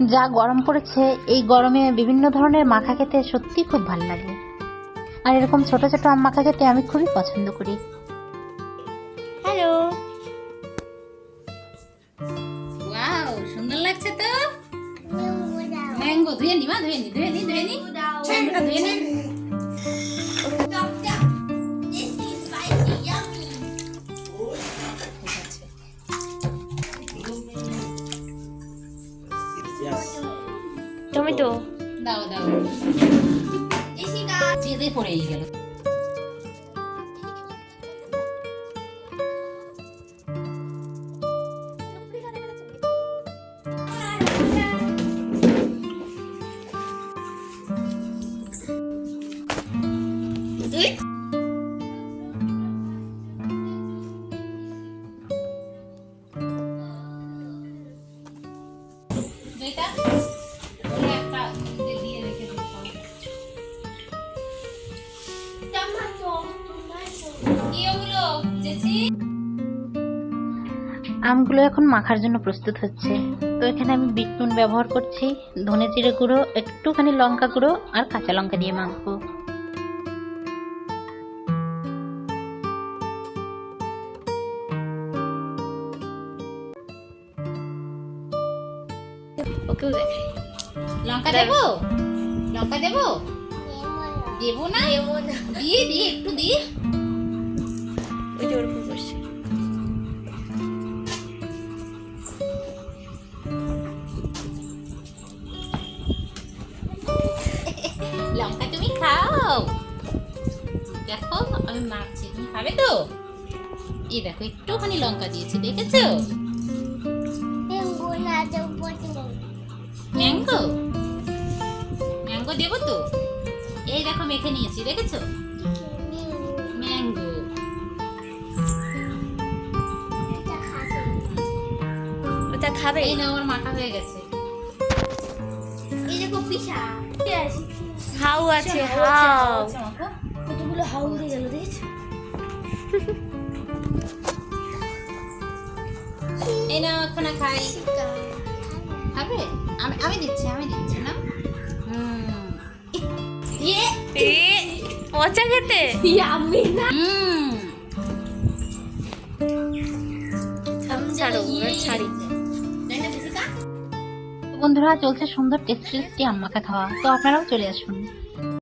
যা গরম পড়েছে এই গরমে বিভিন্ন ধরনের মাখা খেতে সত্যি খুব ভালো লাগে। আর এরকম ছোট ছোট আম মাখা খেতে আমি খুবই পছন্দ করি। হ্যালো। ওয়াও সুন্দর লাগছে তো? ম্যাঙ্গো ধুয়ে নি মা ধুয়ে নি ধুয়ে নি ধুয়ে নি। ধুয়ে নি। টমেটো। দাও দাও। জেদে পড়েই গেল। দুইটা। আমগুলো এখন মাখার জন্য প্রস্তুত হচ্ছে। তো এখানে আমি বিট নুন ব্যবহার করছি ধনে জিরে গুঁড়ো একটুখানি লঙ্কা গুঁড়ো আর কাঁচা লঙ্কা দিয়ে মাখবো। ওকেও দেখাই। লঙ্কা দেবো? লঙ্কা দেবো? দেবো না। দিয়ে দিয়ে একটু দিয়ে লঙ্কা তুমি খাও। দেখো আমি মারছি। তুমি খাবে তো? এই দেখো একটুখানি লঙ্কা দিয়েছি দেখেছ? ম্যাঙ্গো? ম্যাঙ্গো দেবো তো? এই দেখো মেখে নিয়েছি দেখেছ? খাবে? এই না আমার মাখা হয়ে গেছে। হাউ আছে হাউ কতগুলো হাউ উড়ে গেল দেখেছ? এই না ওখানে খাই। খাবে আমি আমি দিচ্ছি আমি দিচ্ছি না? ইয়ে। এ পচা খেতে? আমি না। হুম। ছাড়ো দেখো বন্ধুরা চলছে সুন্দর টেস্টি টেস্টি আম মাখা খাওয়া। তো আপনারাও চলে আসুন।